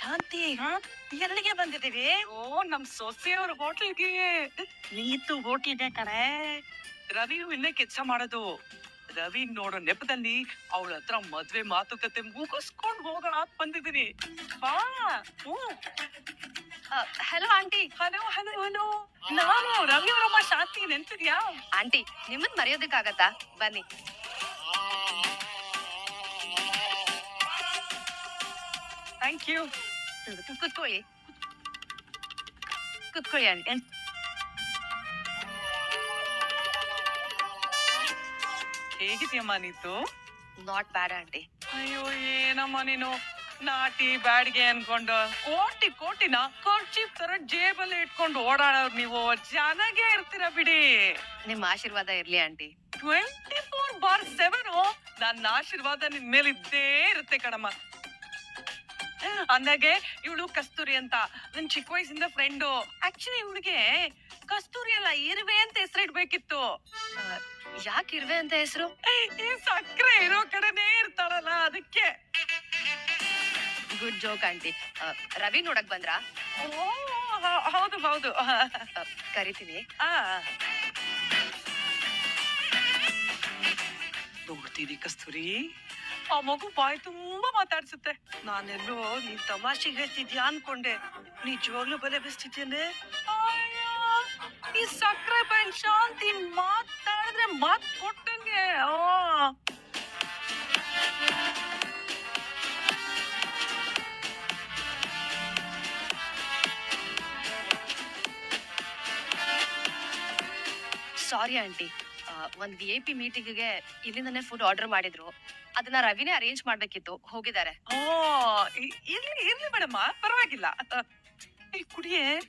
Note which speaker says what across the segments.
Speaker 1: ಶಾಂತಿ ಎಲ್ಲಿಗೆ ಬಂದಿದ್ದೀವಿ
Speaker 2: ಓ ನಮ್ ಸೊಸೆಯವ್ರ ಹೋಟ್ಲಿಗೆ.
Speaker 1: ನೀತು ಹೋಟಿದೆ ಕಣೆ.
Speaker 2: ರವಿ ಇನ್ನೇ ಕೆಲಸ ಮಾಡೋದು. ರವಿ ನೋಡೋ ನೆಪದಲ್ಲಿ ಅವಳ ಹತ್ರ ಮದ್ವೆ ಮಾತುಕತೆ ಮುಗಿಸ್ಕೊಂಡು ಹೋಗೋಣ ಅಂತ ಬಂದಿದ್ದೀನಿ. ಬಾ.
Speaker 3: Hello aunty.
Speaker 2: Hello hello hello. ನಾನು ರವಿ ಅವರಮ್ಮ ಶಾಂತಿ ನೆನ್ಪಿದ್ಯಾ?
Speaker 3: ಆಂಟಿ ನಿಮ್ಮನ್ ಮರೆಯೋದಕ್ಕಾಗತ್ತಾ? ಬನ್ನಿ.
Speaker 2: ಥ್ಯಾಂಕ್ ಯು
Speaker 3: ಕುತ್ಕೊಳ್ಳಿ ಕುತ್ಕೊಳ್ಳಿ ಆಂಟಿ
Speaker 2: ಹೇಗಿದ್ಯಮ್ಮ ನೀತು
Speaker 3: ನಾಟ್ ಬ್ಯಾಡ್ ಆಂಟಿ.
Speaker 2: ಅಯ್ಯೋ ಏನಮ್ಮ ನೀನು ನಾಟಿ ಬ್ಯಾಡ್ಗೆ ಅನ್ಕೊಂಡು ಕೋಟಿ ಕೋಟಿನ ಖರ್ಚಿ ತರ ಜೇಬಲ್ಲಿ ಇಟ್ಕೊಂಡು ಓಡಾಡೋರು ನೀವು. ಚೆನ್ನಾಗೇ ಇರ್ತೀರ ಬಿಡಿ.
Speaker 3: ನಿಮ್ಮ ಆಶೀರ್ವಾದ ಇರ್ಲಿ aunty.
Speaker 2: Twenty four bar seven. ನನ್ನ ಆಶೀರ್ವಾದ ನಿಮ್ಮ ಮೇಲೆ ಇದ್ದೇ ಇರುತ್ತೆ ಕಣಮ್ಮ. ಅಂದಾಗೆ ಇವಳು ಕಸ್ತೂರಿ ಅಂತ. ನನ್ ಚಿಕ್ಕ ವಯಸ್ಸಿಂದ ಫ್ರೆಂಡು ಆಕ್ಚುಲಿ ಇವಳಿಗೆ ಕಸ್ತೂರಿ ಅಲ್ಲ ಇರುವೆ ಅಂತ ಹೆಸರಿಡ್ಬೇಕಿತ್ತು.
Speaker 3: ಯಾಕೆ ಇರುವೆ ಅಂತ ಹೆಸರು?
Speaker 2: ಈ ಸಕ್ಕರೆ ಇರೋ ಕಡೆನೇ ಇರ್ತಾಳಲ್ಲ ಅದಕ್ಕೆ.
Speaker 3: Good joke aunty. ರವಿ ನೋಡಕ್ ಬಂದ್ರಾ?
Speaker 2: ಓ, ಹೌದು ಹೌದು.
Speaker 3: ಕರಿತೀನಿ.
Speaker 2: ಆ. ಕಸ್ತೂರಿ? ಆ ಮಗು ಬಾಯಿ ತುಂಬಾ ಮಾತಾಡ್ಸುತ್ತೆ.
Speaker 1: ನಾನೆಲ್ಲೋ ನೀನ್ ತಮಾಷೆಗೆ ಹೇಳ್ತಿದ್ಯಾ ಅನ್ಕೊಂಡೆ. ನಿಜವಾಗ್ಲೂ ಬಲೆ ಬಿಸ್ತಿದ್ದೇನೆ
Speaker 2: ಈ ಸಕ್ಕರೆ ಬೈನ್ ಶಾಂತಿ ಮಾತಾಡಿದ್ರೆ ಮಾತ್ ಕೊಟ್ಟಂಗೆ.
Speaker 3: ಸಾರಿ ಆಂಟಿ ಒಂದು ವಿ ಐ ಪಿ ಮೀಟಿಂಗ್ಗೆ ಇಲ್ಲಿಂದನೇ ಫುಡ್ ಆರ್ಡರ್ ಮಾಡಿದ್ರು. ಅದನ್ನ ರವಿನೇ ಅರೇಂಜ್ ಮಾಡ್ಬೇಕಿತ್ತು. ಹೋಗಿದ್ದಾರೆ.
Speaker 2: ಓ ಇ- ಇರ್ಲಿ ಇರ್ಲಿ ಮೇಡಮ್ಮ ಪರವಾಗಿಲ್ಲ. ಏ, ಕುಡಿಯೇ.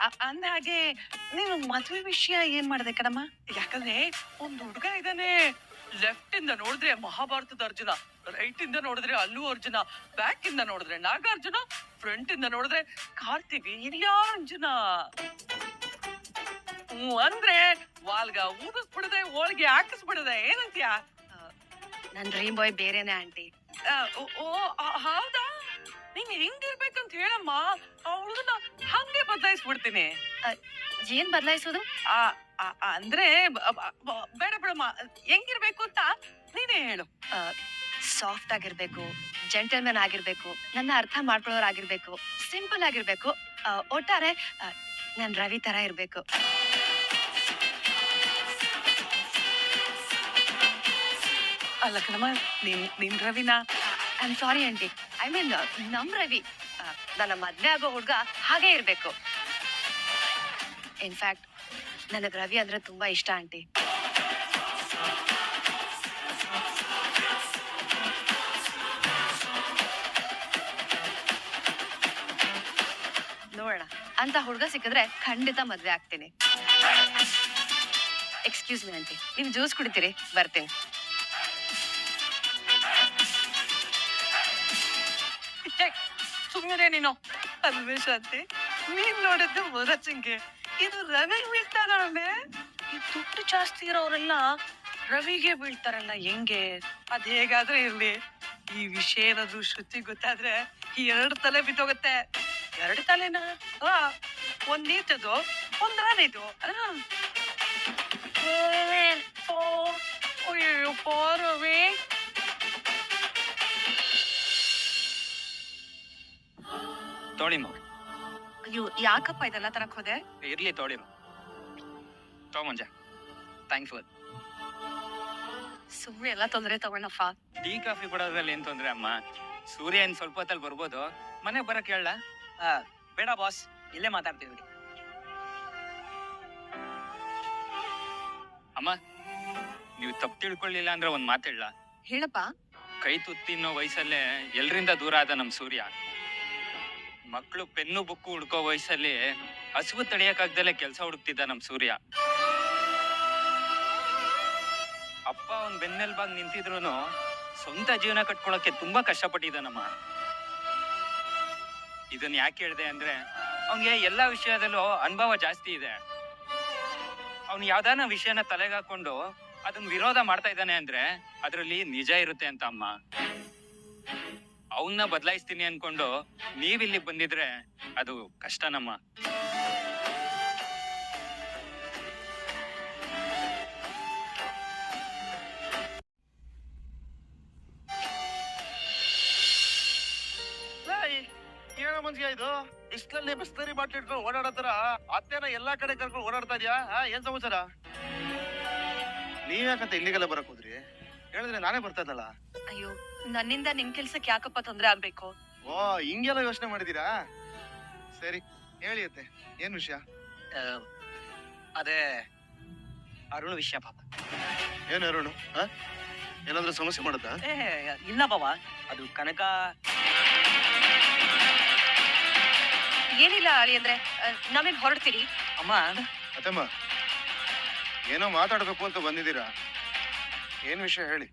Speaker 2: ಅ- ಅಂದ ಹಾಗೆ ನೀನು ಮದುವೆ ವಿಷಯ ಏನ್ ಮಾಡ್ದೆ ಕಡಮ್ಮ ಯಾಕಂದ್ರೆ ಒಂದ್ ಹುಡುಗ ಇದಾನೆ ಲೆಫ್ಟ್ ಇಂದ ನೋಡಿದ್ರೆ ಮಹಾಭಾರತದ ಅರ್ಜುನ ರೈಟ್ ಇಂದ ನೋಡಿದ್ರೆ ಅಲ್ಲು ಅರ್ಜುನ ಬ್ಯಾಕ್ ಇಂದ ನೋಡಿದ್ರೆ ನಾಗಾರ್ಜುನ ಫ್ರಂಟ್ ಇಂದ ನೋಡಿದ್ರೆ ಕಾರ್ತಿಕ್ ಹಿರಿಯಾರ್ಜುನ ಹ್ಮ್ ಅಂದ್ರೆ ವಾಲ್ಗ ಊದಿಸ್ಬಿಡದೆ ಹೋಳಿಗೆ ಹಾಕಿಸ್ಬಿಡದೆ ಏನಂತ್ಯ?
Speaker 3: ನನ್ ಡ್ರೀಮ್ ಬಾಯ್ ಬೇರೆನೆ ಆಂಟಿ.
Speaker 2: ಓ ಹೌದಾ? ನೀನ್ ಹೆಂಗಿರ್ಬೇಕಂತ ಹೇಳಮ್ಮ. ಅವಳನ್ನ ಹಂಗೆ ಬದಲಾಯಿಸ್ಬಿಡ್ತೀನಿ.
Speaker 3: ಏನ್ ಬದಲಾಯಿಸೋದು?
Speaker 2: ಅಂದ್ರೆ ಬೇಡ ಬಿಡಮ್ಮ. ಹೆಂಗಿರ್ಬೇಕು ಅಂತ ನೀನೇ ಹೇಳು.
Speaker 3: ಸಾಫ್ಟ್ ಆಗಿರ್ಬೇಕು ಜೆಂಟಲ್ಮನ್ ಆಗಿರ್ಬೇಕು ನನ್ನ ಅರ್ಥ ಮಾಡ್ಕೊಳ್ಳೋರ್ ಆಗಿರ್ಬೇಕು ಸಿಂಪಲ್ ಆಗಿರ್ಬೇಕು ಒಟ್ಟಾರೆ ನನ್ ರವಿ ತರ ಇರ್ಬೇಕು.
Speaker 2: ಅಲ್ಲ ಕಣಮ್ಮ
Speaker 3: I am sorry aunty I mean ನಮ್ ರವಿ. ನನ್ನ ಮದ್ವೆ ಆಗೋ ಹುಡ್ಗ ಹಾಗೆ ಇರ್ಬೇಕು. ಇನ್ಫ್ಯಾಕ್ಟ್ ನನಗ್ ರವಿ ಅಂದ್ರೆ ತುಂಬಾ ಇಷ್ಟ ಆಂಟಿ ನೋಡೋಣ. ಅಂತ ಹುಡ್ಗ ಸಿಕ್ಕಿದ್ರೆ ಖಂಡಿತ ಮದ್ವೆ ಆಗ್ತೀನಿ. ಎಕ್ಸ್ಕ್ಯೂಸ್ ಮಿ ಆಂಟಿ ನೀವು ಜ್ಯೂಸ್ ಕುಡಿತೀರಿ? ಬರ್ತೀನಿ.
Speaker 2: ಸುಮ್ಮನೆ ನೀನು? ಅಲ್ವೇ ಶಾಂತಿ ನೀನ್ ನೋಡಿದ್ದು ಮೊದಚಿಂಗೆ ಇದು ರವಿ ಬೀಳ್ತಾರೆ ಈ ದುಡ್ಡು ಜಾಸ್ತಿ ಇರೋರೆಲ್ಲ ರವಿಗೆ ಬೀಳ್ತಾರಲ್ಲ ಹೆಂಗೆ? ಅದ್ ಹೇಗಾದ್ರೆ ಇರ್ಲಿ. ಈ ವಿಷಯ ಏನಾದ್ರು ಶ್ರುತಿ ಗೊತ್ತಾದ್ರೆ ಈ ಎರಡು ತಲೆ ಬಿದ್ದೋಗತ್ತೆ. ಎರಡು ತಲೆನ? ಒಂದ್ ನೀತದು ಒಂದ್ ರಾನಿದು ಅಯ್ಯೋ ರವಿ.
Speaker 4: ತೊಳಿ ಮಗು
Speaker 2: ಅಯ್ಯೋ ಯಾಕಪ್ಪ ಇದೆಲ್ಲ ತರಕ್ ಹೋದೆ?
Speaker 4: ಇರ್ಲಿ ತೊಳಿರು ತಗೊಂಜ ಥ್ಯಾಂಕ್ ಫುಲ್
Speaker 3: ಸುಮ್ಮನೆ ಎಲ್ಲ ತೊಂದ್ರೆ ತಗೊಂಡಪ್ಪ
Speaker 4: ಟೀ ಕಾಫಿ ಕೊಡೋದ್ರಲ್ಲಿ ಏನ್ ತೊಂದ್ರೆ ಅಮ್ಮ? ಸೂರ್ಯ ಏನ್ ಸ್ವಲ್ಪ ಹೊತ್ತಲ್ಲಿ ಬರ್ಬೋದು. ಬರಕ್ಕೆ ಬರಕ್ ಹೇಳ. ಬೇಡ ಬಾಸ್ ಇಲ್ಲೇ ಮಾತಾಡ್ತೀವಿ ಅಮ್ಮ ನೀವು ತಪ್ಪು ತಿಳ್ಕೊಳ್ಳಿಲ್ಲ ಅಂದ್ರೆ ಒಂದ್ ಮಾತು ಹೇಳ.
Speaker 3: ಹೇಳಪ್ಪ.
Speaker 4: ಕೈ ತುತ್ತಿನ್ನೋ ವಯಸ್ಸಲ್ಲೇ ಎಲ್ರಿಂದ ದೂರ ಆದ ನಮ್ ಸೂರ್ಯ. ಮಕ್ಳು ಪೆನ್ನು ಬುಕ್ಕು ಹುಡ್ಕೋ ವಯಸ್ಸಲ್ಲಿ ಹಸಿವು ತಡೆಯಕ್ಕಾಗ್ದಲೇ ಕೆಲಸ ಹುಡುಕ್ತಿದ್ದ ನಮ್ ಸೂರ್ಯ. ಅಪ್ಪ ಅವ್ನ್ ಬೆನ್ನೆಲ್ಬಾಗ್ ನಿಂತಿದ್ರು ಸ್ವಂತ ಜೀವನ ಕಟ್ಕೊಳಕ್ಕೆ ತುಂಬಾ ಕಷ್ಟಪಟ್ಟಿದ್ದಾನಮ್ಮ ಇದನ್ನ ಯಾಕೆ ಹೇಳಿದೆ ಅಂದ್ರೆ ಅವ್ನಿಗೆ ಎಲ್ಲಾ ವಿಷಯದಲ್ಲೂ ಅನುಭವ ಜಾಸ್ತಿ ಇದೆ. ಅವ್ನು ಯಾವ್ದಾನ ವಿಷಯನ ತಲೆಗೆ ಹಾಕೊಂಡು ಅದನ್ನ ವಿರೋಧ ಮಾಡ್ತಾ ಇದ್ದಾನೆ ಅಂದ್ರೆ ಅದರಲ್ಲಿ ನಿಜ ಇರುತ್ತೆ ಅಂತ ಅಮ್ಮ. ಅವನ್ನ ಬದಲಾಯಿಸ್ತೀನಿ ಅನ್ಕೊಂಡು ನೀವ್ ಇಲ್ಲಿ ಬಂದಿದ್ರೆ ಅದು ಕಷ್ಟನಮ್ಮ.
Speaker 5: ಏನೋ ಮನ್ಸಿಗೆ ಇದು? ಬಿಸ್ಲಲ್ಲಿ ಬಿಸ್ತರಿ ಬಾಟ್ಲಿ ಇಟ್ಕೊಂಡು ಓಡಾಡತ್ತಾರ ಅತ್ತೇನ ಎಲ್ಲಾ ಕಡೆ ಕರ್ಕೊಂಡು ಓಡಾಡ್ತಾ ಇದೀಯಾ? ಏನ್ ಸಮಾಚಾರ? ನೀವ್ಯಾಕಂತ ಇಲ್ಲಿಗೆಲ್ಲ ಬರಕ್ ಹೋದ್ರಿ? ಹೇಳಿದ್ರೆ ನಾನೇ ಬರ್ತದಲ್ಲ ಇದ್ದಲ್ಲ?
Speaker 6: ಅಯ್ಯೋ ನನ್ನಿಂದ ನಿಮ್ ಕೆಲ್ಸಕ್ಕೆ ಯಾಕಪ್ಪ ತೊಂದ್ರೆ ಆಗ್ಬೇಕು?
Speaker 5: ಓ ಹಿಂಗೆಲ್ಲ ಯೋಚನೆ ಮಾಡಿದೀರಾ ಸರಿ ಹೇಳಿ ಅತ್ತೆ ಏನ್ ವಿಷಯ?
Speaker 7: ಅದೇ ಅರುಣ್ ವಿಷಯ ಪಾಪ.
Speaker 5: ಏನ್ ಅರುಣ್? ಹಾ ಏನಾದ್ರೂ ಸಮಸ್ಯೆ ಮಾಡುತ್ತಾ?
Speaker 7: ಏ ಇಲ್ಲ ಬಾವ ಅದು ಕನಕ.
Speaker 6: ಏನಿಲ್ಲ ಅಳಿ ಅಂದ್ರೆ ನಮಗೆ ಹೊರಡ್ತೀರಿ?
Speaker 7: ಅಮ್ಮ.
Speaker 5: ಅತ್ತಮ್ಮ ಏನೋ ಮಾತಾಡ್ಬೇಕು ಅಂತ ಬಂದಿದ್ದೀರಾ? ಏನ್ ವಿಷಯ ಹೇಳಿ?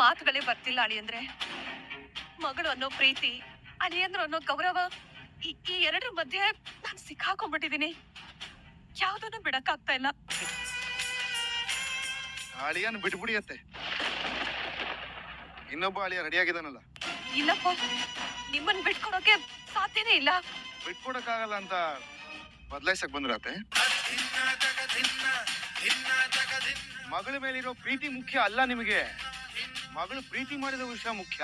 Speaker 6: ಮಾತುಗಳೇ ಬರ್ತಿಲ್ಲ ಅಳಿ ಅಂದ್ರೆ. ಮಗಳು ಅನ್ನೋ ಪ್ರೀತಿ ಅಳಿಯಂದ್ರು ಅನ್ನೋ ಗೌರವ ಈ ಈ ಎರಡರ ಮಧ್ಯೆ ನಾನು ಸಿಕ್ಕಾಕೊಂಡ್ಬಿಟ್ಟಿದೀನಿ. ಯಾವ್ದನ್ನು ಬಿಡಕ್ಕಾಗ್ತಾ ಇಲ್ಲ.
Speaker 5: ಅಳಿಯನ್ ಬಿಟ್ಬಿಡಿಯತ್ತೆ. ಇನ್ನೊಬ್ಬ ಅಳಿಯ ರೆಡಿ ಆಗಿದಾನಲ್ಲ
Speaker 6: ಇಲ್ಲಪ್ಪ ನಿಮ್ಮನ್ ಬಿಟ್ಕೊಡೋಕೆ ಸಾಧ್ಯನೇ ಇಲ್ಲ.
Speaker 5: ಬಿಟ್ಕೊಡಕ್ಕಾಗಲ್ಲ ಅಂತ ಬದಲಾಯಿಸಕ್ ಬಂದ್ರತೆ? ಮಗಳ ಮೇಲಿರೋ ಪ್ರೀತಿ ಮುಖ್ಯ ಅಲ್ಲ ನಿಮಗೆ? ಮಗಳು ಪ್ರೀತಿ ಮಾಡಿದ ವಿಷಯ ಮುಖ್ಯ.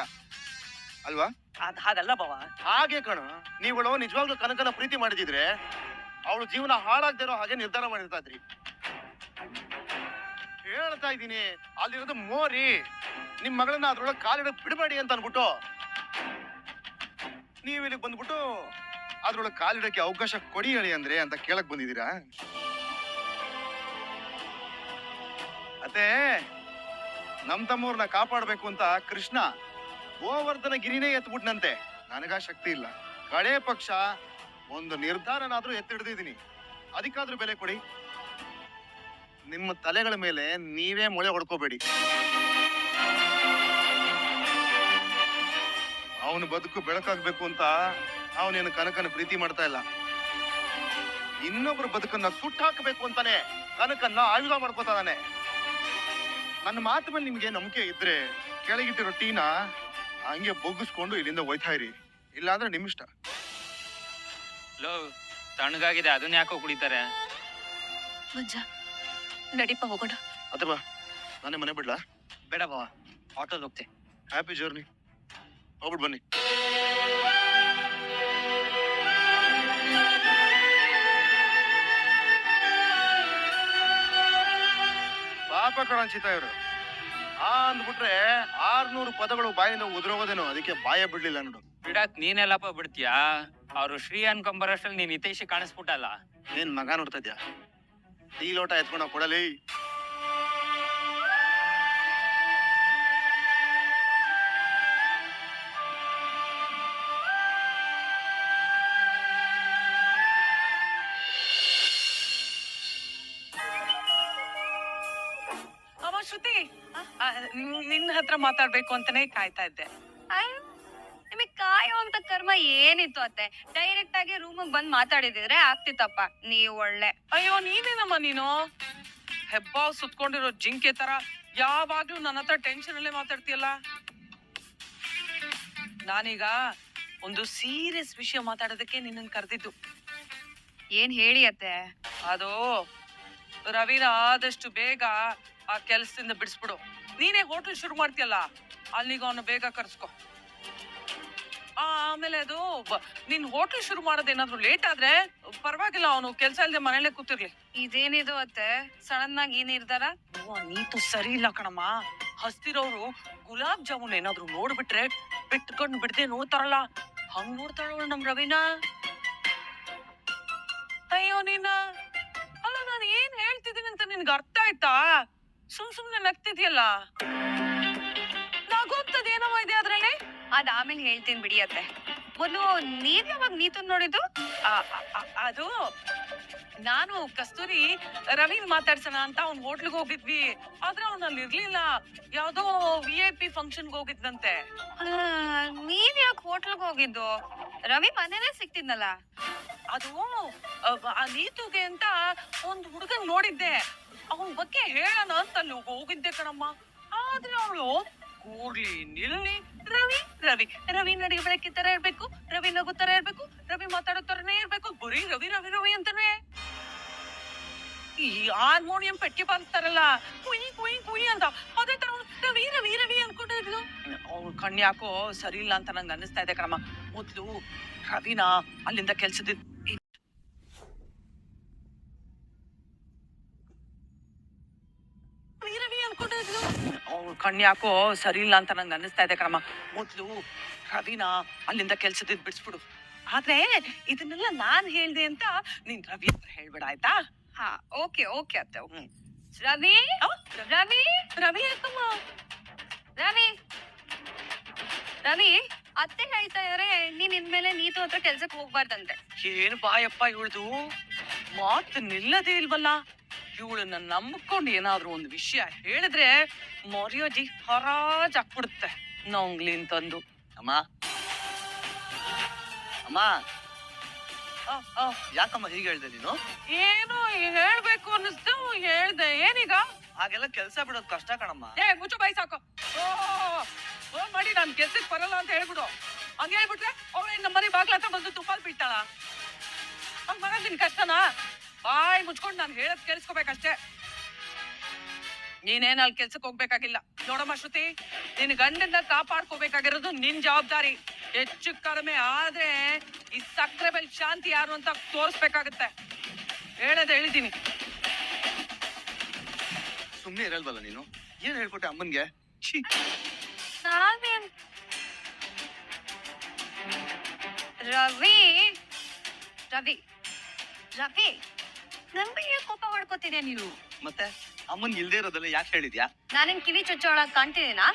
Speaker 5: ಅಲ್ವಾ?
Speaker 7: ಅದ್ ಹಾಗಲ್ಲ ಬಾವ.
Speaker 5: ಹಾಗೆ ಕಣ ನೀವುಗಳು ನಿಜವಾಗ್ಲೂ ಕನಕನ ಪ್ರೀತಿ ಮಾಡಿದಿದ್ರೆ ಅವಳು ಜೀವನ ಹಾಳಾಗ್ದಿರೋ ಹಾಗೆ ನಿರ್ಧಾರ ಮಾಡಿರ್ತಾ ಇದ್ರಿ. ಹೇಳ್ತಾ ಇದ್ದೀನಿ ಅಲ್ಲಿರೋದು ಮೋರಿ. ನಿಮ್ ಮಗಳನ್ನ ಅದ್ರೊಳಗೆ ಕಾಲಿಡಕ್ ಬಿಡಬೇಡಿ ಅಂತ ಅನ್ಬಿಟ್ಟು ನೀವ್ ಇಲ್ಲಿಗೆ ಬಂದ್ಬಿಟ್ಟು ಅದ್ರೊಳಗೆ ಕಾಲಿಡಕ್ಕೆ ಅವಕಾಶ ಕೊಡಿ ಹೇಳಿ ಅಂದ್ರೆ ಅಂತ ಕೇಳಕ್ ಬಂದಿದ್ದೀರಾ? ಅದೇ, ನಮ್ ತಮ್ಮವ್ರನ್ನ ಕಾಪಾಡ್ಬೇಕು ಅಂತ ಕೃಷ್ಣ ಗೋವರ್ಧನ ಗಿರಿನೇ ಎತ್ಬಿಟ್ನಂತೆ. ನನಗ ಶಕ್ತಿ ಇಲ್ಲ. ಕಡೆ ಪಕ್ಷ, ಒಂದು ನಿರ್ಧಾರನಾದ್ರೂ ಎತ್ತಿಡ್ದಿದ್ದೀನಿ. ಅದಕ್ಕಾದ್ರೂ ಬೆಲೆ ಕೊಡಿ. ನಿಮ್ಮ ತಲೆಗಳ ಮೇಲೆ ನೀವೇ ಮೊಳೆ ಹೊಡ್ಕೋಬೇಡಿ. ಅವನು ಬದುಕು ಬೆಳಕಾಗ್ಬೇಕು ಅಂತ ಅವನೇನು ಕನಕನ ಪ್ರೀತಿ ಮಾಡ್ತಾ ಇಲ್ಲ. ಇನ್ನೊಬ್ರ ಬದುಕನ್ನ ಸುಟ್ಟಾಕಬೇಕು ಅಂತಾನೆ ಕನಕನ್ನ ಆಯುಧ ಮಾಡ್ಕೋತಾನೆ ನನ್ನ ಮಾತು ಮೇಲೆ ನಿಮ್ಗೆ ನಂಬಿಕೆ ಇದ್ರೆ ಕೆಳಗಿಟ್ಟಿರೋ ಟೀನ ಹಂಗೆ ಬೊಗ್ಗಿಸ್ಕೊಂಡು ಇಲ್ಲಿಂದ ಹೋಯ್ತಾ ಇರಿ ಇಲ್ಲಾಂದ್ರೆ ನಿಮ್ಮಿಷ್ಟ
Speaker 4: ಲೋ ತಣ್ಣಗಾಗಿದೆ ಅದನ್ನ ಯಾಕೋ ಕುಡಿತಾರೆ
Speaker 6: ಮಂಜ ನಡಿಪ ಹೋಗೋಣ.
Speaker 5: ಅಥವಾ ನಾನೇ ಮನೆ ಬಿಡ್ಲಾ?
Speaker 7: ಬೇಡ ಬಾ ಆಟೋಲ್ ಹೋಗ್ತೆ.
Speaker 5: ಹ್ಯಾಪಿ ಜರ್ನಿ ಹೋಗ್ಬಿಟ್ಟು ಬನ್ನಿ. ಪಾಪ ಅನ್ಸಿತ ಇವರು. ಆ ಅಂದ್ಬಿಟ್ರೆ ಆರ್ನೂರು ಪದಗಳು ಬಾಯಿಂದ ಉದುರೋಗೋದೇನೋ ಅದಕ್ಕೆ ಬಾಯ ಬಿಡ್ಲಿಲ್ಲ ನೋಡು.
Speaker 4: ಬಿಡಾಕ್ ನೀನೆಲ್ಲಪ್ಪ ಬಿಡ್ತೀಯಾ? ಅವ್ರು ಶ್ರೀ ಅನ್ಕೊಂಬರಷ್ಟ್ರಲ್ಲಿ ನೀನ್ ಹಿತೈಷಿ ಕಾಣಿಸ್ಬಿಟ್ಟಲ್ಲ.
Speaker 5: ಏನ್ ಮಗ ನೋಡ್ತಾ ಇದ್ಯಾ? ಈ ಲೋಟ ಎತ್ಕೊಂಡ ಕೊಡಲಿ.
Speaker 2: ನಿನ್ನ ಹತ್ರ ಮಾತಾಡ್ಬೇಕು ಅಂತಾನೆ ಕಾಯ್ತಾ ಇದ್ದೆ.
Speaker 6: ನಿಮಗ್ ಕಾಯೋ ಅಂತ ಕರ್ಮ ಏನಿತ್ತು ಅತ್ತೆ? ಡೈರೆಕ್ಟ್ ಆಗಿ ರೂಮಿಗೆ ಬಂದು ಮಾತಾಡಿದಿದ್ರೆ ಆಗ್ತಿತ್ತಪ್ಪ. ನೀವು ಒಳ್ಳೆ.
Speaker 2: ಅಯ್ಯೋ ನೀನೇನಮ್ಮ ನೀನು? ಹೆಬ್ಬಾವ್ ಸುತ್ಕೊಂಡಿರೋ ಜಿಂಕೆ ತರ ಯಾವಾಗ್ಲೂ ನನ್ನ ಹತ್ರ ಟೆನ್ಷನ್ ಅಲ್ಲೇ ಮಾತಾಡ್ತೀಯಲ್ಲ? ನಾನೀಗ ಒಂದು ಸೀರಿಯಸ್ ವಿಷಯ ಮಾತಾಡೋದಕ್ಕೆ ನಿನ್ನನ್ನು ಕರೆದಿದ್ದು.
Speaker 6: ಏನ್ ಹೇಳಿ ಅತ್ತೆ?
Speaker 2: ಅದು ರವಿನ ಆದಷ್ಟು ಬೇಗ ಆ ಕೆಲಸದಿಂದ ಬಿಡಿಸ್ಬಿಡು. ನೀನೇ ಹೋಟೆಲ್ ಶುರು ಮಾಡ್ತೀಯಲ್ಲ? ಅಲ್ಲಿಗೆ ಅವನು ಬೇಗ ಕರ್ಸ್ಕೊ. ಆಮೇಲೆ ಅದು ನೀನ್ ಹೋಟೆಲ್ ಶುರು ಮಾಡೋದೇನಾದ್ರೂ ಲೇಟ್ ಆದ್ರೆ ಪರವಾಗಿಲ್ಲ ಅವನು ಕೆಲಸ ಇಲ್ಲದೆ ಮನೇಲೆ ಕೂತಿರ್ಲಿ.
Speaker 6: ಇದೇನಿದು ಅತ್ತೆ? ಸಡನ್ ಆಗಿ ನಿರ್ಧಾರ?
Speaker 2: ಅವ್ವ, ನೀತು ಸರಿ ಇಲ್ಲ ಕಣಮ್ಮ. ಹಸ್ತಿರೋರು ಗುಲಾಬ್ ಜಾಮೂನ್ ಏನಾದ್ರು ನೋಡ್ಬಿಟ್ರೆ ಬಿಟ್ಕೊಂಡು ಬಿಡದೆ ನೋಡ್ತಾರಲ್ಲ. ಹಂಗ್ ನೋಡ್ತಾಳವಳು ನಮ್ ರವಿನ. ಅಯ್ಯೋ ನೀನ. ಅಲ್ಲ ನಾನು ಏನ್ ಹೇಳ್ತಿದ್ದೀನಿ ಅಂತ ನಿನ್ಗೆ ಅರ್ಥ ಆಯ್ತಾ? ಸುಮ್ ಸುಮ್ನೆ ನಗ್ತಿದ್ಯಲ್ಲ ಏನೋ ಇದೆ ಅದ್ರಲ್ಲಿ?
Speaker 6: ಅದ್ ಆಮೇಲೆ ಹೇಳ್ತೀನಿ ಬಿಡಿ ಅತ್ತೆ. ಮೊದಲು ನೀವ್ ಯಾವಾಗ ನೀತು ನೋಡಿದ್ದು?
Speaker 2: ಆ- ಆ- ಆ- ಅದು ನಾನು ಕಸ್ತೂರಿ ರವಿನ್ ಮಾತಾಡ್ಸೋಣ ಅಂತ ಅವ್ನ್ ಹೋಟ್ಲಿಗೆ ಹೋಗಿದ್ವಿ. ಆದ್ರೆ ಅವ್ನ್ ಅಲ್ಲಿ ಇರ್ಲಿಲ್ಲ. ಯಾವ್ದೋ ವಿ ಐ ಪಿ ಫಂಕ್ಷನ್ಗೆ ಹೋಗಿದ್ನಂತೆ.
Speaker 6: ಆ, ನೀವ್ ಯಾಕೆ ಹೋಟ್ಲ್ಗೆ ಹೋಗಿದ್ದು? ರವಿ ಮನೇನೆ ಸಿಕ್ತಿದ್ನಲ್ಲ.
Speaker 2: ಅದು ಅಹ್, ಆ ನೀತುಗೆ ಅಂತ ಒಂದ್ ಹುಡುಗನ್ ನೋಡಿದ್ದೆ. ಅವನ ಬಗ್ಗೆ ಹೇಳೋಣ ಅಂತ ಅಲ್ಲಿ ಹೋಗಿದ್ದೆ ಕಣಮ್ಮ. ಆದ್ರೆ ಅವಳು ಕೂರ್ಲಿ ನಿಲ್ಲಿ. ರವಿ ರವಿ ರವಿ ನಡಿಗೆ ಬೆಳಕಿ ತರ ಇರ್ಬೇಕು, ರವಿ ನಗು ತರ ಇರ್ಬೇಕು, ರವಿ ಮಾತಾಡೋ ತರನೇ ಇರ್ಬೇಕು, ಬರೀ ರವಿ ರವಿ ರವಿ ಅಂತಾನೆ. ಈ ಹಾರ್ಮೋನಿಯಂ ಪೆಟ್ಟಿ ಬಾರಿಸ್ತಾರಲ್ಲ, ಕುಯಿ ಕುಯಿ ಕುಯಿ ಅಂತ. ಅದೇ ತರ ರವಿ ರವಿ ರವಿ ಅನ್ಕೊಂಡಿದ್ಲು ಅವ್ಳ ಯಾಕೋ ಸರಿ ಇಲ್ಲ ಅಂತ ನಂಗೆ ಅನ್ನಿಸ್ತಾ ಇದೆ ಕಣಮ್ಮ. ಮೊದ್ಲು ರವಿನ ಅಲ್ಲಿಂದ ಕೆಲ್ಸದ ರವಿ ಅನ್ಕೊಂಡಿದ್ಲು ಕಣ್ಯಾಕೋ ಸರಿ ಇಲ್ಲ ಅಂತ ನಂಗೆ ಅನ್ನಿಸ್ತಾ ಇದೆ ಕಣಮ್ಮ. ಮೊದ್ಲು ರವಿನ ಅಲ್ಲಿಂದ ಕೆಲ್ಸದಿಂದ ಬಿಡಿಸ್ಬಿಡು. ಆದ್ರೆ ಇದನ್ನೆಲ್ಲ ನಾನ್ ಹೇಳ್ದೆ ಅಂತ ನೀನ್ ರವಿ ಹತ್ರ ಹೇಳ್ಬೇಡ ಆಯ್ತಾ?
Speaker 6: ಹಾ ಓಕೆ ಓಕೆ ಅತ್ತೆ ಓಕೆ. ರವಿ? ರವಿ?
Speaker 2: ರವಿ ಯಾಕಮ್ಮ?
Speaker 6: ರವಿ? ರವಿ ಅತ್ತೆ ಹೇಳ್ತಾ ಇದಾರೆ ನೀನ್ ಇನ್ಮೇಲೆ ನೀತು ಹತ್ರ ಕೆಲ್ಸಕ್ಕೆ ಹೋಗ್ಬಾರ್ದಂತೆ.
Speaker 2: ಏನ್ ಬಾಯಪ್ಪ ಇವಳ್ದು? ಮಾತು ನಿಲ್ಲದೇ ಇಲ್ವಲ್ಲ? ಇವಳನ್ನ ನಂಬ್ಕೊಂಡು ಏನಾದ್ರೂ ಒಂದು ವಿಷಯ ಹೇಳಿದ್ರೆ ಮೊರಿಯೋಜಿ ಹೊರಾಜ್ ಹಾಕ್ಬಿಡುತ್ತೆ ನೊಂಗ್ಲಿನ್ ತಂದು
Speaker 7: ಅಮ್ಮ. ಅಮ್ಮ. ಯಾಕಮ್ಮ ಹೀಗೆ ಹೇಳ್ದೆ ನೀನು?
Speaker 2: ಏನು ಹೇಳ್ಬೇಕು ಅನ್ನಿಸ್ತು ಹೇಳ್ದೆ. ಏನೀಗ?
Speaker 7: ಹಾಗೆಲ್ಲ ಕೆಲಸ ಬಿಡೋದು ಕಷ್ಟ ಕಣಮ್ಮ.
Speaker 2: ಏ ಮುಚ್ಚು ಬೈ ಸಾಕು. ಓ ಫೋನ್ ಮಾಡಿ ನಾನ್ ಕೆಲ್ಸಕ್ಕೆ ಬರಲ್ಲ ಅಂತ ಹೇಳ್ಬಿಡು. ಹಂಗೆ ಹೇಳ್ಬಿಟ್ರೆ ಅವಳು ನಮ್ಮ ಮನೆ ಬಾಗ್ಲ ಹತ್ರ ಬಂದು ತುಪ್ಪಾಲ್ ಬಿಡ್ತಾಳ ಹಂಗ್ ಬರೋದಿನ್ ಕಷ್ಟನಾ? ಬಾಯ್ ಮುಚ್ಕೊಂಡು ನಾನು ಹೇಳದ್ ಕೇಳಿಸ್ಕೋಬೇಕಷ್ಟೇ. ನೀನೇನ್ ಅಲ್ಲಿ ಕೆಲ್ಸಕ್ಕೆ ಹೋಗ್ಬೇಕಾಗಿಲ್ಲ. ನೋಡಮ್ಮ ಶ್ರುತಿ ನಿನ್ ಗಂಡನ್ನ ಕಾಪಾಡ್ಕೋಬೇಕಾಗಿರೋದು ನಿನ್ ಜವಾಬ್ದಾರಿ. ಹೆಚ್ಚು ಕಡಿಮೆ ಆದ್ರೆ ಈ ಸಕ್ಕರೆ ಮೇಲೆ ಶಾಂತಿ ಯಾರು ಅಂತ ತೋರಿಸ್ಬೇಕಾಗತ್ತೆ. ಹೇಳದ್ ಹೇಳಿದೀನಿ.
Speaker 5: ಸುಮ್ನೆ ಇರಲ್ವಲ್ಲ ನೀನು? ಏನ್ ಹೇಳ್ಕೊಟ್ಟೆ ಅಮ್ಮನ್ಗೆ? ಛೀ.
Speaker 6: ನಾವೇನ್? ರವಿ? ರವಿ? ರವಿ? ಯಾಕೆ ಕೋಪ ಮಾಡ್ಕೋತೀರ ನೀನು?
Speaker 7: ಮತ್ತೆ ಅಮ್ಮನ್ ಇಲ್ದೇ ಇರೋದಲ್ಲ ಯಾಕೆ ಹೇಳಿದ್ಯಾ?
Speaker 6: ನಾನೇನ್ ಕಿವಿ ಚುಚ್ಚೋಳಕ್ ಕಾಣ್ತಿದ್ದೀನಾ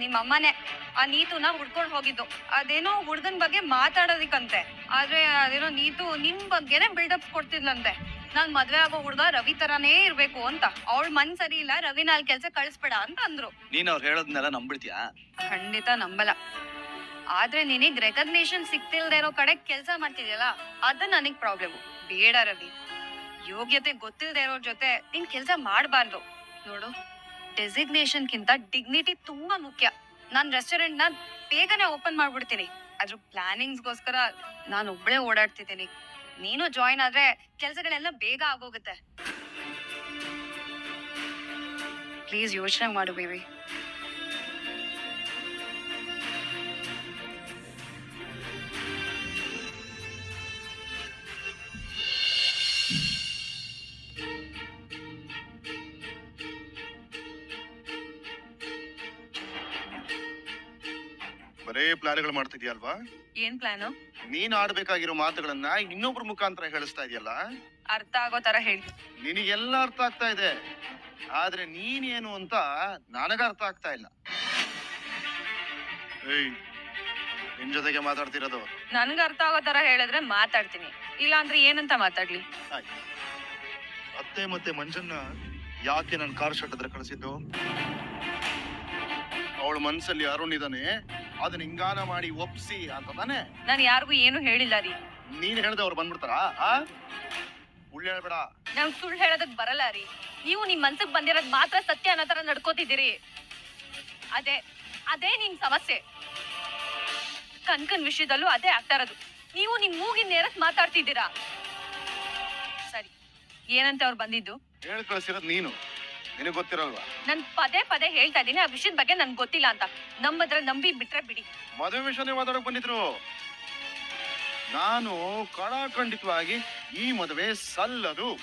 Speaker 6: ನಿಮ್ ಅಮ್ಮನೇ. ಆ ನೀತುನ ಹುಡ್ಕೊಂಡ್ ಹೋಗಿದ್ದು. ಅದೇನೋ ಹುಡ್ಗನ್ ಬಗ್ಗೆ ಮಾತಾಡೋದಿಕ್ಕಂತೆ. ಆದ್ರೆ ಅದೇನೋ ನೀತು ನಿಮ್ ಬಗ್ಗೆನೆ ಬಿಲ್ಡಪ್ ಕೊಡ್ತಿದ್ಲಂತೆ. ನಾನ್ ಮದ್ವೆ ಆಗೋ ಹುಡ್ಗ ರವಿ ತರಾನೇ ಇರ್ಬೇಕು ಅಂತ. ಅವಳ ಮನ್ ಸರಿ ಇಲ್ಲ ರವಿ ನಾಲ್ ಕೆಲ್ಸ ಕಳಿಸ್ಬೇಡ ಅಂತ ಅಂದ್ರು.
Speaker 7: ನೀನ್ ಅವ್ರು ಹೇಳೋದ್ನೆಲ್ಲ ನಂಬಿಡ್ತೀಯಾ
Speaker 6: ಖಂಡಿತ ನಂಬಲ್ಲ. ಆದ್ರೆ ನಿನಗ್ ರೆಕಗ್ನೇಷನ್ ಸಿಗ್ತಿಲ್ದೇ ಇರೋ ಕಡೆ ಕೆಲ್ಸ ಮಾಡ್ತಿದ್ಯಲ್ಲ ಅದ ನನಗ್ ಪ್ರಾಬ್ಲಮ್ ಬೇಡ ರವಿ. ಯೋಗ್ಯತೆ ಗೊತ್ತಿಲ್ಲದೆ ಇರೋರ್ ಜೊತೆ ನೀನ್ ಕೆಲ್ಸ ಮಾಡಬಾರ್ದು. ನೋಡು ಡೆಸಿಗ್ನೇಷನ್ ಕಿಂತ ಡಿಗ್ನಿಟಿ ತುಂಬಾ ಮುಖ್ಯ. ನಾನ್ ರೆಸ್ಟೋರೆಂಟ್ನ ಬೇಗನೆ ಓಪನ್ ಮಾಡ್ಬಿಡ್ತೀನಿ. ಅದ್ರ ಪ್ಲಾನಿಂಗ್ಸ್ಗೋಸ್ಕರ ನಾನು ಒಬ್ಳೆ ಓಡಾಡ್ತಿದ್ದೀನಿ. ನೀನು ಜಾಯಿನ್ ಆದ್ರೆ ಕೆಲ್ಸಗಳೆಲ್ಲ ಬೇಗ ಆಗೋಗುತ್ತೆ. ಪ್ಲೀಸ್ ಯೋಚನೆ ಮಾಡು ಬೇಬಿ
Speaker 5: ಬರೇ ಪ್ಲಾನ್ಗಳು ಮಾಡ್ತಿದ್ಯಲ್ವಾ?
Speaker 2: ಏನ್ ಪ್ಲಾನ್?
Speaker 5: ನೀನ್ ಆಡ್ಬೇಕಾಗಿರೋ ಮಾತುಗಳನ್ನ ಇನ್ನೊಬ್ರ ಮುಖಾಂತರ ಹೇಳಿಸ್ತಾ ಇದೆಯಲ್ಲ?
Speaker 2: ಅರ್ಥ ಆಗೋ ತರ ಹೇಳಿ.
Speaker 5: ನಿನಗೆಲ್ಲ ಅರ್ಥ ಆಗ್ತಾ ಇದೆ. ಆದ್ರೆ ನೀನೇನು ಅಂತ ನನಗ ಅರ್ಥ ಆಗ್ತಾ ಇಲ್ಲ. ಏಯ್ ನಿನ್ ಜೊತೆಗೆ ಮಾತಾಡ್ತಿರೋದು.
Speaker 2: ನನ್ಗ ಅರ್ಥ ಆಗೋ ತರ ಹೇಳಿದ್ರೆ ಮಾತಾಡ್ತೀನಿ. ಇಲ್ಲ ಅಂದ್ರೆ ಏನಂತ ಮಾತಾಡ್ಲಿ?
Speaker 5: ಅತ್ತೆ ಮತ್ತೆ ಮಂಜನ್ನ ಯಾಕೆ ನನ್ನ ಕಾರ್ ಶೆಡ್ ಹತ್ರ ಕಳಿಸಿದ್ದು? ಅವಳ ಮನ್ಸಲ್ಲಿ ಅರುಣ್ ಇದಾನೆ ಅದನ್ನ ಹಿಂಗಾನ ಮಾಡಿ ಒಪ್ಸಿ ಅಂತ ತಾನೆ
Speaker 2: ನಾನು ಯಾರಿಗೂ ಏನು ಹೇಳಿಲ್ಲ ರೀ.
Speaker 5: ನೀನ್ ಹೇಳ್ದೆ ಅವ್ರು ಬಂದ್ಬಿಡ್ತಾರ? ಆ? ಉಳ್ಳು ಹೇಳ್ಬೇಡ.
Speaker 6: ನಂಗ್ ಸುಳ್ಳು ಹೇಳೋದಕ್ ಬರಲ್ಲ ರೀ. ನೀವು ನಿಮ್ ಮನ್ಸಿಗೆ ಬಂದಿರೋದ್ ಮಾತ್ರ ಸತ್ಯ ಅನ್ನೋ ತರ ನಡ್ಕೋತಿದ್ದೀರಿ. ಅದೇ ಅದೇ ನಿಮ್ ಸಮಸ್ಯೆ. ಕನ್ಕನ್ ವಿಷಯದಲ್ಲೂ ಅದೇ ಆಗ್ತಾ ಇರೋದು. ನೀವು ನಿಮ್ ಮೂಗಿನ ನೇರಕ್ ಮಾತಾಡ್ತಿದ್ದೀರಾ?
Speaker 2: ಸರಿ. ಏನಂತ ಅವ್ರು ಬಂದಿದ್ದು?
Speaker 5: ಹೇಳ್ ಕಳ್ಸಿರೋದ್ ನೀನು. ನಿನಗ್ ಗೊತ್ತಿರಲ್ವಾ?
Speaker 6: ನನ್ ಪದೇ ಪದೇ ಹೇಳ್ತಾ ಇದೀನಿ ಆ ವಿಷಯದ ಬಗ್ಗೆ ನನ್ಗೆ ಗೊತ್ತಿಲ್ಲ ಅಂತ. ನಮ್ಮದ್ರ ನಂಬಿ ಬಿಟ್ರೆ ಬಿಡಿ.
Speaker 5: ಮದುವೆ ವಿಷಯನೇ ಮಾತಾಡಕ್ ಬಂದಿದ್ರು. ನಾನು ಕಡಾಖಂಡಿತವಾಗಿ ಈ ಮದುವೆ ಸಲ್ಲದು.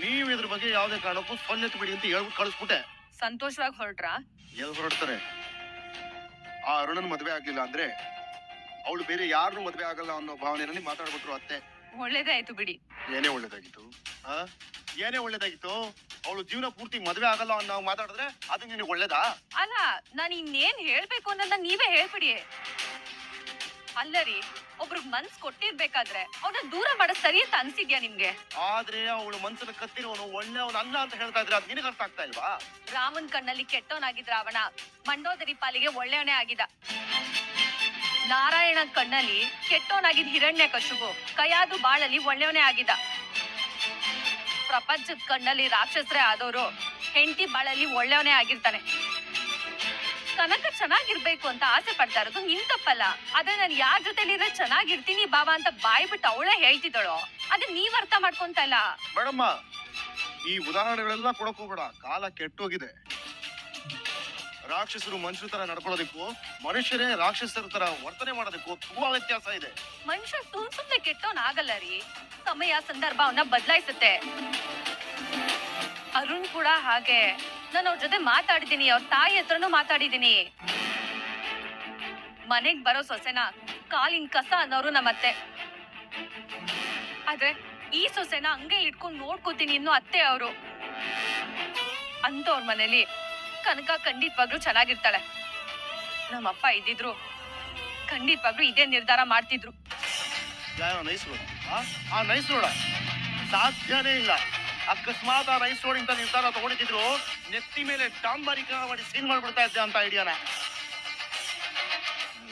Speaker 5: ನೀವ್ ಇದ್ರ ಬಗ್ಗೆ ಯಾವ್ದೇ ಕಾರಣಕ್ಕೂ ಸೊಲ್ಲೆತ್ತು ಬಿಡಿ ಅಂತ ಹೇಳ್ಬಿಟ್ಟು ಕಳಿಸ್ಬಿಟ್ಟೆ.
Speaker 2: ಸಂತೋಷವಾಗಿ ಹೊರಟ್ರ?
Speaker 5: ಎಲ್ ಹೊರಡ್ತಾರೆ. ಆ ಅರುಣನ್ ಮದ್ವೆ ಆಗ್ಲಿಲ್ಲ ಅಂದ್ರೆ ಅವಳು ಬೇರೆ ಯಾರನ್ನೂ ಮದ್ವೆ ಆಗಲ್ಲ ಅನ್ನೋ ಭಾವನೆಯಲ್ಲಿ ಮಾತಾಡ್ಬಿಟ್ರು ಅತ್ತೆ.
Speaker 2: ಒಳ್ಳೇದೇ ಆಯ್ತು ಬಿಡಿ.
Speaker 5: ಏನೇ ಒಳ್ಳೇದಾಗಿತ್ತು? ಆ? ಏನೇ ಒಳ್ಳೇದಾಗಿತ್ತು? ಅವಳು ಜೀವನ ಪೂರ್ತಿ ಮದುವೆ ಆಗಲ್ಲ ಅನ್ನೋ ಮಾತಾಡಿದ್ರೆ ಅದು ನಿನಗೆ ಒಳ್ಳೇದಾ?
Speaker 6: ಅಲ್ಲ ನಾನು ಇನ್ನೇನ್ ಹೇಳ್ಬೇಕು ಅನ್ನೋದನ್ನ ನೀವೇ ಹೇಳ್ಬಿಡಿ. ಅಲ್ಲ ರೀ ಒಬ್ರಿಗೆ ಮನ್ಸ್ ಕೊಟ್ಟಿರ್ಬೇಕಾದ್ರೆ ಅವ್ನ ದೂರ ಮಾಡೋದ್ ಸರಿ ಅಂತ ಅನ್ಸಿದ್ಯಾ ನಿಮ್ಗೆ?
Speaker 5: ಆದ್ರೆ ಅವಳು ಮನ್ಸನ್ನ ಕತ್ತಿರೋನು ಒಳ್ಳೆಯವನು ಅಲ್ಲ ಅಂತ ಹೇಳ್ತಾ ಇದ್ರೆ ಅದು ನಿನಗೆ ಅರ್ಥ ಆಗ್ತಾ ಇಲ್ವಾ?
Speaker 6: ರಾಮನ್ ಕಣ್ಣಲ್ಲಿ ಕೆಟ್ಟವನಾಗಿದ್ದ ರಾವಣ ಮಂಡೋದರಿ ಪಾಲಿಗೆ ಒಳ್ಳೆಯವನೇ ಆಗಿದ ನಾರಾಯಣ ಕಣ್ಣಲ್ಲಿ ಕೆಟ್ಟವನಾಗಿದ್ದ ಹಿರಣ್ಯ ಕಶುಬು ಕೈಯಾದು ಬಾಳಲ್ಲಿ ಒಳ್ಳೆಯವನೇ ಆಗಿದ್ದ.
Speaker 8: ಪ್ರಪಂಚದ ಕಣ್ಣಲ್ಲಿ ರಾಕ್ಷಸರೇ ಆದವರು ಹೆಂಡತಿ ಬಾಳಲ್ಲಿ ಒಳ್ಳೆಯವನೇ ಆಗಿರ್ತಾನೆ. ಕನಕ ಚೆನ್ನಾಗಿರ್ಬೇಕು ಅಂತ ಆಸೆ ಪಡ್ತಾ ಇರೋದು ನಿನ್ ತಪ್ಪಲ್ಲ ಆದ್ರೆ ನಾನು ಯಾರ ಜೊತೆಲಿದ್ರೆ ಚೆನ್ನಾಗಿರ್ತೀನಿ ಬಾಬಾ ಅಂತ ಬಾಯಿ ಬಿಟ್ಟು ಅವಳೇ ಹೇಳ್ತಿದ್ದಳು. ಅದನ್ನ ನೀವ್ ಅರ್ಥ ಮಾಡ್ಕೊಂತಲ್ಲ.
Speaker 5: ಮೇಡಮ್ಮ, ಈ ಉದಾಹರಣೆಗಳೆಲ್ಲ ಕೊಡಕ್ ಹೋಗ್ಬೇಡ. ಕಾಲ ಕೆಟ್ಟೋಗಿದೆ. ರಾಕ್ಷಸರು ಮನುಷ್ಯರ ತರ ನಡ್ಕೊಳ್ಳೋದಕ್ಕೂ, ಮನುಷ್ಯರೇ ರಾಕ್ಷಸರ ತರ ವರ್ತನೆ ಮಾಡೋದಕ್ಕೂ ತುಂಬಾ ವ್ಯತ್ಯಾಸ ಇದೆ.
Speaker 8: ಮನುಷ್ಯ ಸುಮ್ ಸುಮ್ನೆ ಕೆಟ್ಟವನ್ ಆಗಲ್ಲ ರೀ. ಸಮಯ, ಸಂದರ್ಭ ಅವನ್ನ ಬದಲಾಯಿಸುತ್ತೆ. ಅರುಣ್ ಕೂಡ ಹಾಗೆ. ನಾನು ಅವ್ರ ಜೊತೆ ಮಾತಾಡಿದೀನಿ ಅವ್ರ ತಾಯಿ ಹತ್ರನೂ ಮಾತಾಡಿದೀನಿ ಮನೆಗ್ ಬರೋ ಸೊಸೆನ, ಕಾಲಿನ ಕಸ ಅನ್ನೋರು ನಮ್ಮತ್ತೆ. ಆದ್ರೆ ಈ ಸೊಸೆನ ಹಂಗೆ ಇಟ್ಕೊಂಡು ನೋಡ್ಕೋತೀನಿ ಇನ್ನು ಅತ್ತೆ ಅವರು. ಅಂತವ್ರ ಮನೇಲಿ ಕನಕ ಖಂಡಿತವಾಗ್ಲೂ ಚೆನ್ನಾಗಿರ್ತಾಳೆ. ನಮ್ಮಪ್ಪ ಇದ್ದಿದ್ರು ಖಂಡಿತವಾಗ್ಲೂ ಇದೇ ನಿರ್ಧಾರ ಮಾಡ್ತಿದ್ರು.
Speaker 5: ನೈಸ್ ಆ? ನೈಸ್ ಸಾಧ್ಯನೇ ಇಲ್ಲ. ಅಕಸ್ಮಾತ್ ಆ ರೈಸ್ ರೋಡ್ ಇಂತ ನಿರ್ಧಾರ ತಗೊಂಡಿದ್ರು ನೆತ್ತಿ ಮೇಲೆ ಡಾಂಬಾರಿಕ ಮಾಡಿ ಸೀನ್ ಮಾಡ್ಬಿಡ್ತಾ ಇದ್ದೆ ಅಂತ ಐಡಿಯಾನ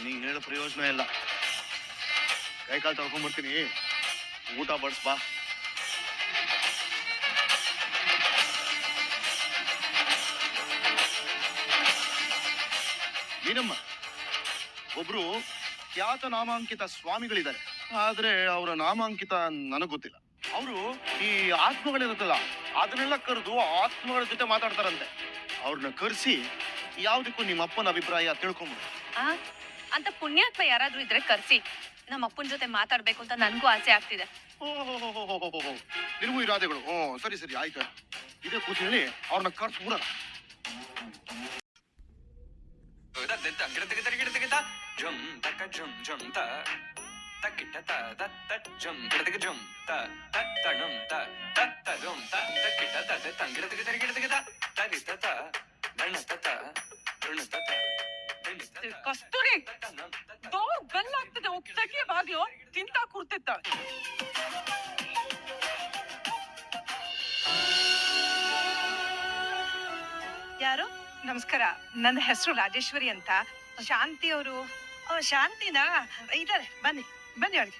Speaker 5: ನೀನ್ ಹೇಳೋ ಪ್ರಯೋಜನ ಇಲ್ಲ. ಕೈ ಕಾಲು ತೊಳ್ಕೊಂಡ್ಬರ್ತೀನಿ ಊಟ ಬಡ್ಸ್ ಬಾ ನೀನಮ್ಮ ಒಬ್ರು ಖ್ಯಾತ ನಾಮಾಂಕಿತ ಸ್ವಾಮಿಗಳಿದ್ದಾರೆ. ಆದ್ರೆ ಅವರ ನಾಮಾಂಕಿತ ನನಗ್ ಗೊತ್ತಿಲ್ಲ. ಅವರು ಈ ಆತ್ಮಗಳಿರುತ್ತಲ್ಲ ಅದನ್ನೆಲ್ಲ ಕರೆದು ಆತ್ಮಗಳ ಜೊತೆ ಮಾತಾಡ್ತಾರಂತೆ. ಅವ್ರನ್ನ ಕರೆಸಿ ಯಾವ್ದಕ್ಕೂ ನಿಮ್ಮ ಅಪ್ಪನ ಅಭಿಪ್ರಾಯ ತಿಳ್ಕೊಂಬಿಡು
Speaker 8: ಆ? ಅಂತ ಪುಣ್ಯಾತ್ಮ ಯಾರಾದ್ರೂ ಇದ್ರೆ ಕರ್ಸಿ. ನಮ್ಮ ಅಪ್ಪನ ಜೊತೆ ಮಾತಾಡ್ಬೇಕು ಅಂತ ನನ್ಗೂ ಆಸೆ ಆಗ್ತಿದೆ.
Speaker 5: ಓಹೋಹೋಹೋಹೋಹೋಹೋ. ನಿನಗೂ ಇರಾದೆಗಳು. ಹ್ಞೂ ಸರಿ ಸರಿ ಆಯ್ತು ಇದೇ ಕೂತು ಹೇಳಿ ಅವ್ರನ್ನ ಕರ್ಸ್ಬಿಡ
Speaker 9: ಜುಮ್ ತಕ ಜುಮ್ ಜುಮ್ ತ ತಕ್ಕಿಟ್ಟ ತ ತ ತ ಜುಮ್ ಗಿಡದಗ ಜುಮ್ ತ ತ ತಣುಮ್ ತ ತ ತ ಜುಮ್ ತ ತಕ್ಕಿಟ್ಟ ತ ತ ತಂಗಿಡದಗ ತರಿ ಗಿಡದಗ ತ ತರಿ ತ ತ ದಣ ತ ತ ಋಣ ತ ತ ಧಿಣಿ ತ ತ
Speaker 2: ಕಸ್ತೂರಿ
Speaker 9: ತ ತ ನಮ್ ತ ತ.
Speaker 2: ಡೋರ್ ಬೆಲ್ ಆಗ್ತದೆ ಹೋಗ್ ತೆಗಿ ಬಾಗ್ಲು ತಿಂತಾ ಕೂರ್ತಿದ್ದಾಳೆ
Speaker 10: ಯಾರು ನಮಸ್ಕಾರ. ನನ್ನ ಹೆಸರು ರಾಜೇಶ್ವರಿ ಅಂತ. ಶಾಂತಿ ಅವರು. ಶಾಂತಿನಾ? ಇದ್ದಾರೆ ಬನ್ನಿ ಬನ್ನಿ ಒಳಗೆ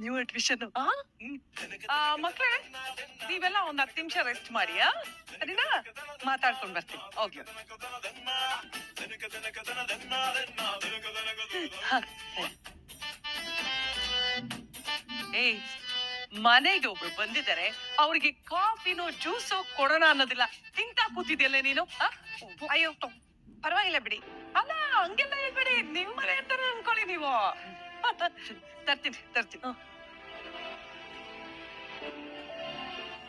Speaker 2: ನೀವು ಅಡ್ಮಿಷನ್? ಮಕ್ಳೇ ನೀವೆಲ್ಲ ಒಂದ್ ಹತ್ತು ನಿಮಿಷ ರೆಸ್ಟ್ ಮಾಡಿ ಆ? ಸರಿನಾ? ಮಾತಾಡ್ಕೊಂಡ್ ಬರ್ತೀನಿ. ಏಯ್ ಮನೆಗೆ ಒಬ್ರು ಬಂದಿದ್ದಾರೆ, ಅವ್ರಿಗೆ ಕಾಫಿನೋ ಜ್ಯೂಸೋ ಕೊಡೋಣ ಅನ್ನೋದಿಲ್ಲ. ತಿಂತಾ ಕೂತಿದ್ಯಲ್ಲ ನೀನು?
Speaker 10: ಅಯ್ಯೋ ಪರವಾಗಿಲ್ಲ ಬಿಡಿ.
Speaker 2: ಅಲ್ಲ, ಹಂಗೆಲ್ಲ ಹೇಳ್ಬೇಡಿ, ನಿಮ್ ಮನೆ ಅಂತಾನೆ ಅನ್ಕೊಳ್ಳಿ ನೀವು. ತರ್ತೀನಿ ತರ್ತೀನಿ.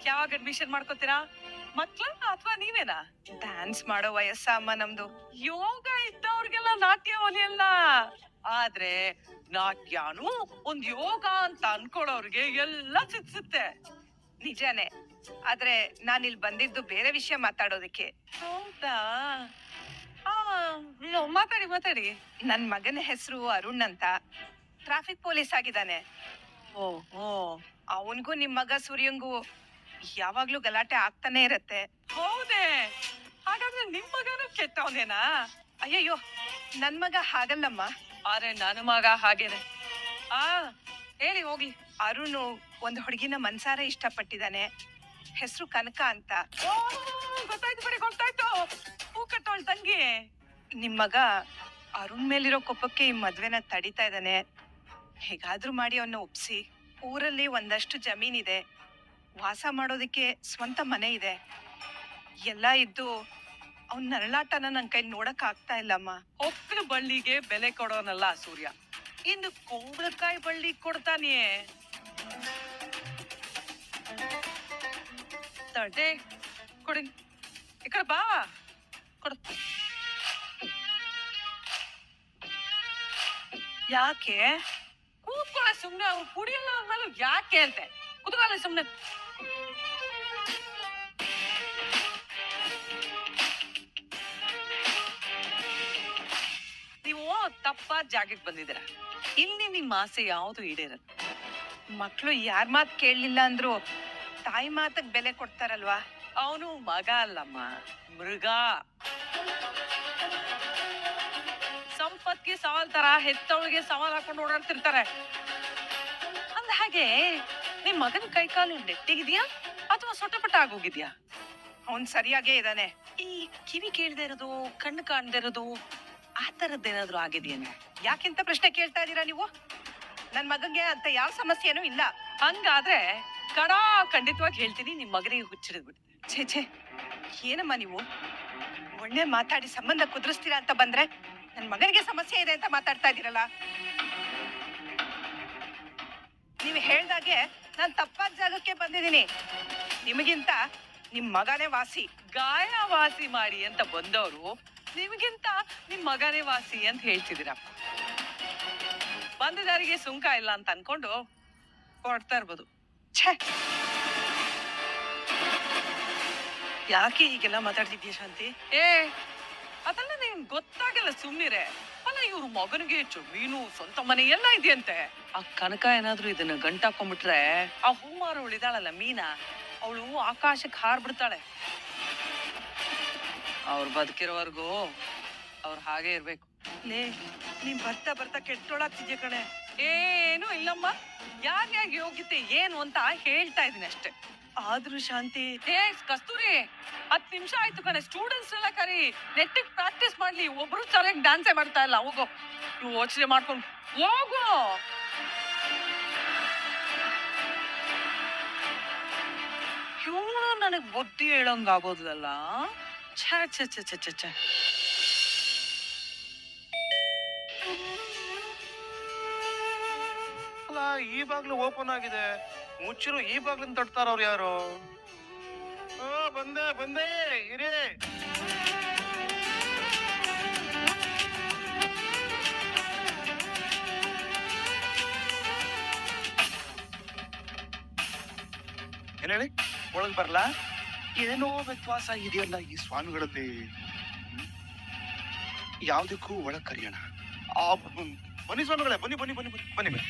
Speaker 2: ಯಾವಾಗ ಅಡ್ಮಿಷನ್ ಮಾಡ್ಕೋತೀರಾ? ಮಕ್ಳ ಅಥವಾ ನೀವೇನಾ?
Speaker 10: ಡ್ಯಾನ್ಸ್ ಮಾಡೋ ವಯಸ್ಸಮ್ಮ ನಮ್ದು.
Speaker 2: ಯೋಗ ಇದ್ದವ್ರಿಗೆಲ್ಲ ನಾಟ್ಯ ಒಲಿಯಲ್ಲ. ಆದ್ರೆ ನಾಟ್ಯಾನು ಒಂದ್ ಯೋಗ ಅಂತ ಅನ್ಕೊಳ್ಳೋರ್ಗೆ ಎಲ್ಲ ಸಿಕ್ಸುತ್ತೆ
Speaker 10: ನಿಜಾನೇ. ಆದ್ರೆ ನಾನ್ ಇಲ್ಲಿ ಬಂದಿದ್ದು ಬೇರೆ ವಿಷಯ ಮಾತಾಡೋದಕ್ಕೆ.
Speaker 2: ಹೌದಾ? ಮಾತಾಡಿ ಮಾತಾಡಿ.
Speaker 10: ನನ್ ಮಗನ ಹೆಸರು ಅರುಣ್ ಅಂತ. ಟ್ರಾಫಿಕ್ ಪೊಲೀಸ್ ಆಗಿದ್ದಾನೆ.
Speaker 2: ಓ ಓ
Speaker 10: ಅವನ್ಗೂ ನಿಮ್ ಮಗ ಸೂರ್ಯಂಗೂ ಯಾವಾಗ್ಲೂ ಗಲಾಟೆ ಆಗ್ತಾನೆ ಇರತ್ತೆ.
Speaker 2: ಹೌದೇ. ಹಾಗಾದ್ರೆ ನಿಮ್ ಮಗನು ಕೆಟ್ಟವನೇನಾ?
Speaker 10: ಅಯ್ಯಯ್ಯೋ ನನ್ ಮಗ ಹಾಗಲ್ಲಮ್ಮ.
Speaker 2: ಆದ್ರೆ ನನ್ನ ಮಗ ಹಾಗೇನೆ. ಆ ಹೇಳಿ ಹೋಗ್ಲಿ.
Speaker 10: ಅರುಣ್ ಒಂದ್ ಹುಡುಗಿನ ಮನ್ಸಾರ ಇಷ್ಟಪಟ್ಟಿದ್ದಾನೆ. ಹೆಸರು ಕನಕ ಅಂತ.
Speaker 2: ಓ, ಗೊತ್ತಾಯ್ತು ಬಿಡಿ ಗೊತ್ತಾಯ್ತು. ಹೂ ಕಟ್ಟೋಳ್ ತಂಗಿ.
Speaker 10: ನಿಮ್ ಮಗ ಅರುಣ್ ಮೇಲಿರೋ ಕೋಪಕ್ಕೆ ಈ ಮದ್ವೆನ ತಡಿತಾ ಇದ್ದಾನೆ. ಹೇಗಾದ್ರೂ ಮಾಡಿ ಅವನ್ನ ಒಪ್ಸಿ. ಊರಲ್ಲಿ ಒಂದಷ್ಟು ಜಮೀನಿದೆ. ವಾಸ ಮಾಡೋದಕ್ಕೆ ಸ್ವಂತ ಮನೆ ಇದೆ. ಎಲ್ಲ ಇದ್ದು ಅವ್ನ ನರಳಾಟನ ನನ್ನ ಕೈ ನೋಡಕ್ ಆಗ್ತಾ ಇಲ್ಲಮ್ಮ.
Speaker 2: ಹೊಕ್ಕನ ಬಳ್ಳಿಗೆ ಬೆಲೆ ಕೊಡೋನಲ್ಲ ಸೂರ್ಯ. ಇನ್ನು ಕುಂಬಳಕಾಯಿ ಬಳ್ಳಿ ಕೊಡ್ತಾನೆ. ತಡೆ ಕೊಡಿ. ಈ ಕಡೆ ಬಾ. ಕೊಡು.
Speaker 10: ಯಾಕೆ?
Speaker 2: ಕೂತ್ಕೊಳ್ಳ ಸುಮ್ನೆ ಅವ್ರು ಕುಡಿಯಲ್ಲ ಅಂದ್ಮೇಲೆ ಯಾಕೆ ಅಂತೆ. ಕುತ್ಕೊಳ್ಳ ಸುಮ್ನೆ. ನೀವು ತಪ್ಪಾದ ಜಾಗಕ್ಕೆ ಬಂದಿದ್ದೀರ? ಇಲ್ಲಿ ನಿಮ್ಮ ಆಸೆ ಯಾವುದು ಈಡೇರಲ್ಲ
Speaker 10: ಮಕ್ಳು ಯಾರ್ ಮಾತ್ ಕೇಳಲಿಲ್ಲ ಅಂದ್ರು ತಾಯಿ ಮಾತಕ್ ಬೆಲೆ ಕೊಡ್ತಾರಲ್ವಾ?
Speaker 2: ಅವನು ಮಗ ಅಲ್ಲಮ್ಮ ಮೃಗ. ಸಂಪತ್ಗೆ ಸವಾಲ್ ತರ ಹೆತ್ತವಳಿಗೆ ಸವಾಲ್ ಹಾಕೊಂಡು ಓಡಾಡ್ತಿರ್ತಾರೆ. ಅಂದ ಹಾಗೆ ನಿಮ್ ಮಗನ ಕೈಕಾಲು ನೆಟ್ಟಿಗಿದ್ಯಾ ಅಥವಾ ಸೊಟ್ಟಪಟ್ಟ ಆಗೋಗಿದ್ಯಾ?
Speaker 10: ಅವನ್ ಸರಿಯಾಗೇ ಇದ್ದಾನೆ.
Speaker 2: ಈ ಕಿವಿ ಕೇಳದೆ ಇರೋದು ಕಣ್ಣು ಕಾಣದೆ ಇರೋದು ಆ ಥರದ್ದೇನಾದ್ರೂ ಆಗಿದೆಯೇನೋ
Speaker 10: ಯಾಕೆಂತ ಪ್ರಶ್ನೆ ಕೇಳ್ತಾ ಇದ್ದೀರಾ ನೀವು? ನನ್ನ ಮಗಂಗೆ ಅಂತ ಯಾವ ಸಮಸ್ಯೆನೂ ಇಲ್ಲ.
Speaker 2: ಹಂಗಾದ್ರೆ ಕಡಾ ಖಂಡಿತವಾಗಿ ಹೇಳ್ತೀನಿ, ನಿಮ್ ಮಗನಿಗೆ ಹುಚ್ಚಿಡಿದ್ಬಿಟ್ಟು
Speaker 10: ಛೇ ಛೇ, ಏನಮ್ಮ ನೀವು? ಒಳ್ಳೆ ಮಾತಾಡಿ ಸಂಬಂಧ ಕುದುರಿಸ್ತೀರಾ ಅಂತ ಬಂದ್ರೆ ನನ್ನ ಮಗನಿಗೆ ಸಮಸ್ಯೆ ಇದೆ ಅಂತ ಮಾತಾಡ್ತಾ ಇದ್ದೀರಲ್ಲ? ನೀವು ಹೇಳ್ದಾಗೆ ನಾನು ತಪ್ಪಾದ ಜಾಗಕ್ಕೆ ಬಂದಿದ್ದೀನಿ. ನಿಮಗಿಂತ ನಿಮ್ಮ ಮಗನೇ ವಾಸಿ.
Speaker 2: ಗಾಯ ವಾಸಿ ಮಾಡಿ ಅಂತ ಬಂದವರು ನಿಮಗಿಂತ ನಿಮ್ ಮಗನೇ ವಾಸಿ ಅಂತ ಹೇಳ್ತಿದ್ದೀರ? ಬಂದ ದಾರಿಗೆ ಸುಂಕ ಇಲ್ಲ ಅಂತ ಅನ್ಕೊಂಡು ಕೊಡ್ತಾ ಇರ್ಬೋದು.
Speaker 10: ಛೇ!
Speaker 2: ಯಾಕೆ ಹೀಗೆಲ್ಲ ಮಾತಾಡ್ತಿದ್ಯಾ ಶಾಂತಿ? ಏ, ಅದೆಲ್ಲ ನಿಂಗ್ ಗೊತ್ತಾಗಲ್ಲ ಸುಮ್ನಿರೆ. ಅಲ್ಲ, ಇವ್ರ ಮಗನಿಗೆ ಜಮೀನು, ಸ್ವಂತ ಮನೆ ಎಲ್ಲ ಇದೆಯಂತೆ. ಆ ಕನಕ ಏನಾದ್ರೂ ಇದನ್ನ ಗಂಟಾಕೊಂಡ್ಬಿಟ್ರೆ, ಆ ಹೂಮಾರು ಉಳಿದಾಳಲ್ಲ ಮೀನಾ, ಅವಳು ಆಕಾಶಕ್ಕೆ ಹಾರ್ಬಿಡ್ತಾಳೆ. ಅವ್ರು ಬದುಕಿರೋವರೆಗೂ ಅವ್ರು ಹಾಗೆ ಇರ್ಬೇಕು.
Speaker 10: ಲೇ ನೀನ್ ಬರ್ತಾ ಬರ್ತಾ ಕೆಟ್ಟೋಳಾಗ್ತಿದ್ಯ ಕಣೆ.
Speaker 2: ಏನು ಇಲ್ಲಮ್ಮ. ಯಾರ್ಯಾಗ ಯೋಗ್ಯತೆ ಏನು ಅಂತ ಹೇಳ್ತಾ ಇದೀನಿ ಅಷ್ಟೇ.
Speaker 10: ಆದ್ರೂ ಶಾಂತಿ.
Speaker 2: ಏ ಕಸ್ತೂರಿ ಹತ್ ನಿಮಿಷ ಆಯ್ತು ಕಣೆ. ಸ್ಟೂಡೆಂಟ್ಸ್ ಎಲ್ಲ ಕರಿ ನೆಟ್ಟಿಗೆ ಪ್ರಾಕ್ಟೀಸ್ ಮಾಡ್ಲಿ. ಒಬ್ರು ಸರಿಯಾಗಿ ಡ್ಯಾನ್ಸೇ ಮಾಡ್ತಾ ಇಲ್ಲ. ಹೋಗೋ. ಯೋಚನೆ ಮಾಡ್ಕೊಂಡು. ಹೋಗು. ಇವನು ನನಗೆ ಬುದ್ಧಿ ಹೇಳೋಂಗಾಗೋದಲ್ಲ ಛ ಛ ಛ ಛ
Speaker 5: ಅಲ್ಲ, ಈ ಬಾಗ್ಲು ಓಪನ್ ಆಗಿದೆ. ಮುಚ್ಚಿರು, ಈ ಬಾಗ್ಲಿಂದ ತಟ್ತಾರವ್ರು ಯಾರು? ಬಂದೆ ಬಂದೆ, ಇರೇ. ಏನ್ ಹೇಳಿ? ಒಳಗ್ ಬರ್ಲಾ? ಏನೋ ವ್ಯತ್ಯಾಸ ಇದೆಯಲ್ಲ ಈ ಸ್ವಾಮಿಗಳಲ್ಲಿ ಯಾವುದಕ್ಕೂ ಒಳ ಕರೆಯೋಣ ಆ, ಬನ್ನಿ ಸ್ವಾಮಿಗಳೇ ಬನ್ನಿ ಬನ್ನಿ ಬನ್ನಿ ಬನ್ನಿ ಬನ್ನಿ